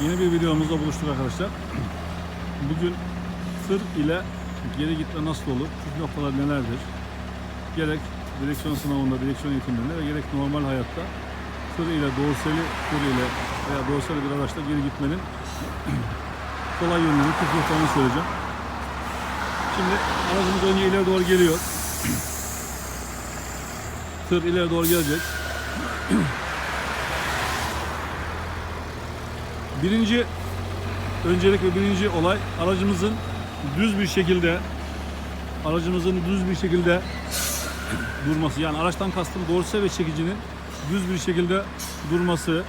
Yeni bir videomuzda buluştuk arkadaşlar. Bugün tır ile geri gitme nasıl olur? Püf noktalar nelerdir? Gerek direksiyon sınavında, direksiyon eğitimlerinde ve gerek normal hayatta tır ile dorsali tır ile veya dorsali bir araçla geri gitmenin kolay yönlerini, püf noktalarını söyleyeceğim. Şimdi aracımız önce ileri doğru geliyor. Tır ileri doğru gelecek. Birinci öncelik ve birinci olay aracımızın düz bir şekilde aracımızın düz bir şekilde durması. Yani araçtan kastım dorse ve çekicinin düz bir şekilde durması.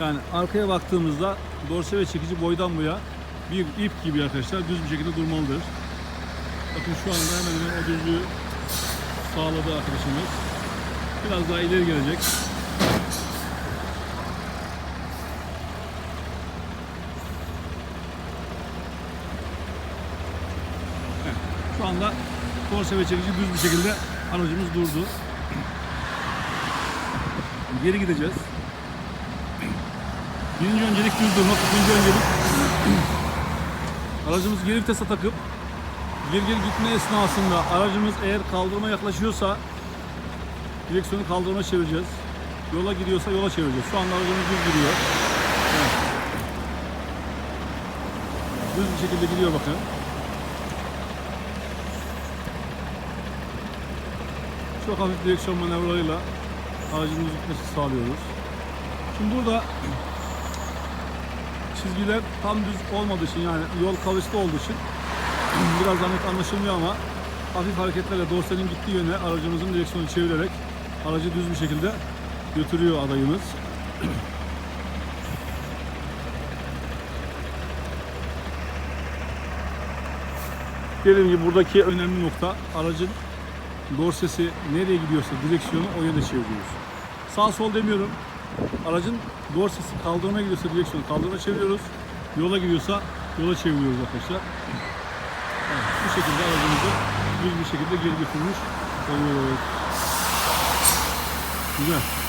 Yani arkaya baktığımızda dorse ve çekici boydan boya bir ip gibi arkadaşlar düz bir şekilde durmalıdır. Bakın şu anda hemen hemen o düzlüğü sağladı arkadaşımız. Biraz daha ileri gelecek. Anda dorse ve çekici düz bir şekilde aracımız durdu. Geri gideceğiz. Birinci öncelik düz durmak, ikinci öncelik aracımız geri vitese takıp geri geri gitme esnasında aracımız eğer kaldırıma yaklaşıyorsa direksiyonu kaldırıma çevireceğiz. Yola gidiyorsa yola çevireceğiz. Şu anda aracımız düz gidiyor. Evet. Düz bir şekilde gidiyor bakın. Çok hafif direksiyon manevralarıyla aracımızın gitmesi sağlıyoruz. Şimdi burada çizgiler tam düz olmadığı için yani yol kavisli olduğu için biraz net anlaşılmıyor ama hafif hareketlerle dorsenin gittiği yöne aracımızın direksiyonu çevirerek aracı düz bir şekilde götürüyor adayımız. Dediğim gibi buradaki önemli nokta aracın dorsesi nereye gidiyorsa direksiyonu o yöne çeviriyoruz. Sağ sol demiyorum. Aracın dorsesi kaldırmaya gidiyorsa direksiyonu kaldırma çeviriyoruz. Yola gidiyorsa yola çeviriyoruz arkadaşlar. Evet, bu şekilde aracımızı düz bir şekilde geri götürmüş oluyoruz. Güzel.